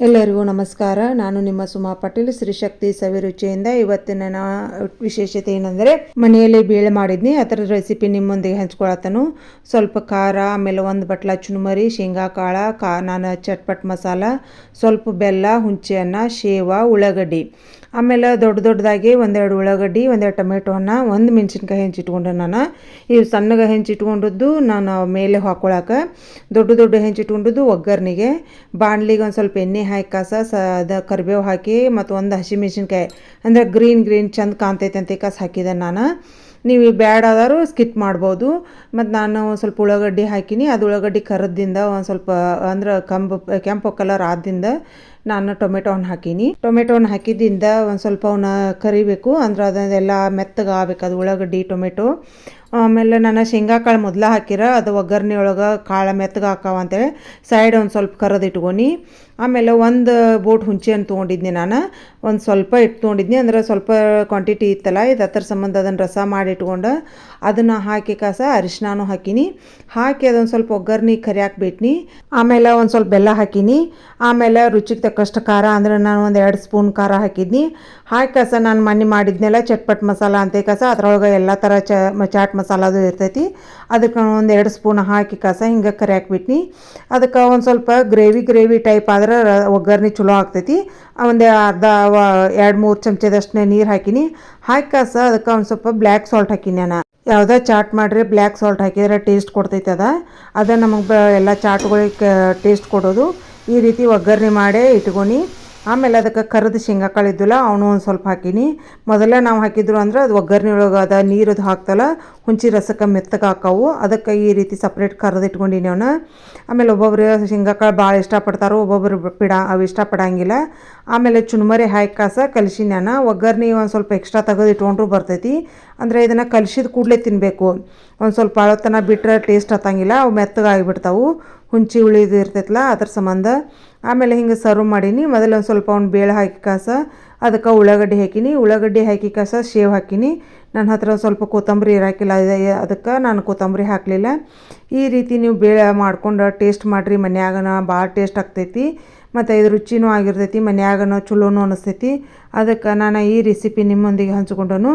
ಎಲ್ಲರಿಗೂ ನಮಸ್ಕಾರ. ನಾನು ನಿಮ್ಮ ಸುಮಾ ಪಾಟೀಲ್. ಶ್ರೀಶಕ್ತಿ ಸವಿರುಚಿಯಿಂದ ಇವತ್ತಿನ ವಿಶೇಷತೆ ಏನಂದರೆ, ಮನೆಯಲ್ಲಿ ಬೇಳೆ ಮಾಡಿದ್ನಿ. ಅದರ ರೆಸಿಪಿ ನಿಮ್ಮೊಂದಿಗೆ ಹಂಚ್ಕೊಳತನು ಸ್ವಲ್ಪ ಖಾರ, ಆಮೇಲೆ ಒಂದು ಬಟ್ಲ ಚುನುಮರಿ, ಶೇಂಗಾ ಕಾಳ, ಕಾ, ನಾನು ಚಟ್ಪಟ್ ಮಸಾಲ, ಸ್ವಲ್ಪ ಬೆಲ್ಲ, ಹುಂಚೆ ಅನ್ನ, ಶೇವ, ಉಳ್ಳಾಗಡ್ಡಿ. ಆಮೇಲೆ ದೊಡ್ಡ ದೊಡ್ಡದಾಗಿ ಒಂದೆರಡು ಉಳ್ಳಾಗಡ್ಡಿ, ಒಂದೆರಡು ಟೊಮೆಟೊ ಅನ್ನ, ಒಂದು ಮೆಣಸಿನ್ಕಾಯಿ ಹೆಂಚಿಟ್ಕೊಂಡೆ ನಾನು. ಈ ಸಣ್ಣಗೆ ಹೆಂಚಿಟ್ಕೊಂಡಿದ್ದು ನಾನು ಮೇಲೆ ಹಾಕ್ಕೊಳಕ್ಕೆ ದೊಡ್ಡ ದೊಡ್ಡ ಹೆಂಚಿಟ್ಕೊಂಡಿದ್ದು ಒಗ್ಗರಣೆಗೆ. ಬಾಣಲಿಗೆ ಒಂದು ಸ್ವಲ್ಪ ಎಣ್ಣೆ ಹಾಕಿ ಕಸ, ಸ, ಅದ ಕರಿಬೇವು ಹಾಕಿ ಮತ್ತು ಒಂದು ಹಸಿಮೆಣ್ಸಿನ್ಕಾಯಿ ಅಂದರೆ ಗ್ರೀನ್ ಗ್ರೀನ್ ಚಂದ ಕಾಣ್ತೈತೆ ಅಂತ ಕಸ ಹಾಕಿದೆ ನಾನು. ನೀವು ಬ್ಯಾಡ್ ಆದರೂ ಸ್ಕಿಪ್ ಮಾಡ್ಬೋದು. ಮತ್ತು ನಾನು ಒಂದು ಸ್ವಲ್ಪ ಉಳ್ಳಾಗಡ್ಡಿ ಹಾಕಿನಿ. ಅದು ಉಳ್ಳಾಗಡ್ಡಿ ಕರದಿಂದ ಒಂದು ಸ್ವಲ್ಪ, ಅಂದ್ರೆ ಕಂಬ, ಕೆಂಪು ಕಲರ್ ಆದಿಂದ ನಾನು ಟೊಮೆಟೊ ಹಣ್ಣು ಹಾಕೀನಿ. ಟೊಮೆಟೊ ಹಣ್ಣು ಹಾಕಿದ್ದಿಂದ ಒಂದು ಸ್ವಲ್ಪ ಅವನ್ನ ಕರಿಬೇಕು, ಅಂದ್ರೆ ಅದನ್ನೆಲ್ಲ ಮೆತ್ತಗೆ ಆಗ್ಬೇಕು. ಅದು ಉಳ್ಳಾಗಡ್ಡಿ, ಟೊಮೆಟೊ. ಆಮೇಲೆ ನಾನು ಶೇಂಗಾ ಕಾಳು ಮೊದಲು ಹಾಕಿರ, ಅದು ಒಗ್ಗರಣೆ ಒಳಗೆ ಕಾಳು ಮೆತ್ತಗೆ ಹಾಕಾವ ಅಂತೇಳಿ ಸೈಡ್ ಒಂದು ಸ್ವಲ್ಪ ಕರದು ಇಟ್ಕೊನಿ. ಆಮೇಲೆ ಒಂದು ಬೋಟ್ ಹುಂಚೆ ಹಣ್ಣು ತೊಗೊಂಡಿದ್ನಿ ನಾನು. ಒಂದು ಸ್ವಲ್ಪ ಇಟ್ಟು ತೊಗೊಂಡಿದ್ನಿ, ಅಂದ್ರೆ ಸ್ವಲ್ಪ ಕ್ವಾಂಟಿಟಿ ಇತ್ತಲ್ಲ, ಇದು ಹತ್ತರ ಸಂಬಂಧ ಅದನ್ನು ರಸ ಮಾಡಿ ಇಟ್ಕೊಂಡು ಅದನ್ನು ಹಾಕಿ ಕಾಸ ಅರಿಶಿನಾನು ಹಾಕಿನಿ. ಹಾಕಿ ಅದೊಂದು ಸ್ವಲ್ಪ ಒಗ್ಗರಣೆ ಬಿಟ್ನಿ. ಆಮೇಲೆ ಒಂದು ಸ್ವಲ್ಪ ಬೆಲ್ಲ ಹಾಕಿನಿ. ಆಮೇಲೆ ರುಚಿಗೆ ತಕ್ಕಷ್ಟು ಖಾರ ಅಂದ್ರೆ ನಾನು ಒಂದು ಎರಡು ಸ್ಪೂನ್ ಖಾರ ಹಾಕಿದ್ನಿ. ಹಾಕಿ ಕಸ, ನಾನು ಮನೆ ಮಾಡಿದ್ನೆಲ್ಲ ಚಟ್ಪಟ್ ಮಸಾಲ ಅಂತ ಕಸ, ಅದ್ರೊಳಗೆ ಎಲ್ಲ ಥರ ಚ ಚಾಟ್ ಮಸಾಲದು ಇರ್ತೈತಿ. ಅದಕ್ಕೆ ಒಂದು ಎರಡು ಸ್ಪೂನ್ ಹಾಕಿ ಕಸ ಹಿಂಗೆ ಕರಿಯಾಕ್ಬಿಟ್ನಿ ಅದಕ್ಕೆ ಒಂದು ಸ್ವಲ್ಪ ಗ್ರೇವಿ ಗ್ರೇವಿ ಟೈಪ್ ಆದ್ರೆ ಒಗ್ಗರಣೆ ಚಲೋ ಆಗ್ತೈತಿ. ಒಂದು ಅರ್ಧ ಎರಡು ಮೂರು ಚಮಚದಷ್ಟು ನೀರು ಹಾಕಿನಿ. ಹಾಕಿ ಕಸ, ಅದಕ್ಕೆ ಒಂದು ಸ್ವಲ್ಪ ಬ್ಲ್ಯಾಕ್ ಸಾಲ್ಟ್ ಹಾಕಿನಿ ನಾನು. ಯಾವುದೇ ಚಾಟ್ ಮಾಡಿರಿ, ಬ್ಲ್ಯಾಕ್ ಸಾಲ್ಟ್ ಹಾಕಿದ್ರೆ ಟೇಸ್ಟ್ ಕೊಡ್ತೈತೆ ಅದ. ಅದ ನಮಗೆ ಎಲ್ಲ ಚಾಟ್ಗಳಿಗೆ ಟೇಸ್ಟ್ ಕೊಡೋದು. ಈ ರೀತಿ ಒಗ್ಗರಣೆ ಮಾಡೇ ಇಟ್ಕೊನಿ. ಆಮೇಲೆ ಅದಕ್ಕೆ ಕರಿದ ಶೇಂಗಾ ಕಾಳು ಇದ್ದಿಲ್ಲ ಅವನು ಒಂದು ಸ್ವಲ್ಪ ಹಾಕೀನಿ. ಮೊದಲೇ ನಾವು ಹಾಕಿದ್ರು ಅಂದ್ರೆ ಅದು ಒಗ್ಗರಣೆ ಒಳಗೆ ಅದ ನೀರದು ಹಾಕ್ತಲ್ಲ, ಹುಂಚಿ ರಸಕ್ಕೆ ಮೆತ್ತಗೆ ಹಾಕವು. ಅದಕ್ಕೆ ಈ ರೀತಿ ಸಪ್ರೇಟ್ ಕರೆದು ಇಟ್ಕೊಂಡಿನಿ ಅವನು. ಆಮೇಲೆ ಒಬ್ಬೊಬ್ರು ಶೇಂಗಾ ಕಾಳು ಭಾಳ ಇಷ್ಟಪಡ್ತಾರೋ ಒಬ್ಬೊಬ್ಬರು ಬಿಡ ಅವು ಇಷ್ಟಪಡಂಗಿಲ್ಲ. ಆಮೇಲೆ ಚುನ್ಮರಿ ಹಾಕಿ ಕಾಸ ಕಲಿಸಿ ನಾನು ಒಗ್ಗರಣೆ ಒಂದು ಸ್ವಲ್ಪ ಎಕ್ಸ್ಟ್ರಾ ತೆಗೆದು ಇಟ್ಕೊಂಡ್ರು ಬರ್ತೈತಿ. ಅಂದರೆ ಇದನ್ನು ಕಲಿಸಿದ ಕೂಡಲೇ ತಿನ್ನಬೇಕು ಒಂದು ಸ್ವಲ್ಪ ಅಳತನ ಬಿಟ್ಟರೆ ಟೇಸ್ಟ್ ಹತ್ತಂಗಿಲ್ಲ, ಅವು ಮೆತ್ತಗೆ ಆಗಿಬಿಡ್ತಾವು ಹುಂಚಿ ಉಳಿದು ಇರ್ತೈತಲ್ಲ ಅದ್ರ ಸಂಬಂಧ. ಆಮೇಲೆ ಹಿಂಗೆ ಸರ್ವ್ ಮಾಡೀನಿ. ಮೊದಲು ಒಂದು ಸ್ವಲ್ಪ ಒಂದು ಬೇಳೆ ಹಾಕಿ ಕಾಸ, ಅದಕ್ಕೆ ಉಳ್ಳಾಗಡ್ಡಿ ಹಾಕಿನಿ. ಉಳ್ಳಾಗಡ್ಡಿ ಹಾಕಿ ಕಾಸ ಶೇವ್ ಹಾಕಿನಿ. ನನ್ನ ಹತ್ರ ಸ್ವಲ್ಪ ಕೊತ್ತಂಬರಿ ಇರಾಕಿಲ್ಲ ಅದಕ್ಕೆ ನಾನು ಕೊತ್ತಂಬರಿ ಹಾಕಲಿಲ್ಲ. ಈ ರೀತಿ ನೀವು ಬೇಳೆ ಮಾಡ್ಕೊಂಡು ಟೇಸ್ಟ್ ಮಾಡಿರಿ. ಮನ್ಯಾಗನ ಭಾಳ ಟೇಸ್ಟ್ ಆಗ್ತೈತಿ. ಮತ್ತು ಇದು ರುಚಿನೂ ಆಗಿರ್ತೈತಿ, ಮನೆಯಾಗನೂ ಚಲೋನು ಅನಿಸ್ತೈತಿ. ಅದಕ್ಕೆ ನಾನು ಈ ರೆಸಿಪಿ ನಿಮ್ಮೊಂದಿಗೆ ಹಂಚ್ಕೊಂಡನು.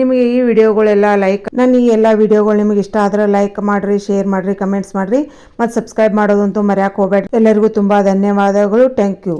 ನಿಮಗೆ ಈ ವಿಡಿಯೋಗಳೆಲ್ಲ ಲೈಕ್ ನಾನು ಈ ಎಲ್ಲ ವಿಡಿಯೋಗಳು ನಿಮಗೆ ಇಷ್ಟ ಆದ್ರೆ ಲೈಕ್ ಮಾಡಿರಿ ಶೇರ್ ಮಾಡಿರಿ ಕಮೆಂಟ್ಸ್ ಮಾಡಿರಿ. ಮತ್ತು ಸಬ್ಸ್ಕ್ರೈಬ್ ಮಾಡೋದಂತೂ ಮರ್ಯಾಕೆ ಹೋಗ್ಬೇಡ ಎಲ್ಲರಿಗೂ ತುಂಬ ಧನ್ಯವಾದಗಳು. Thank you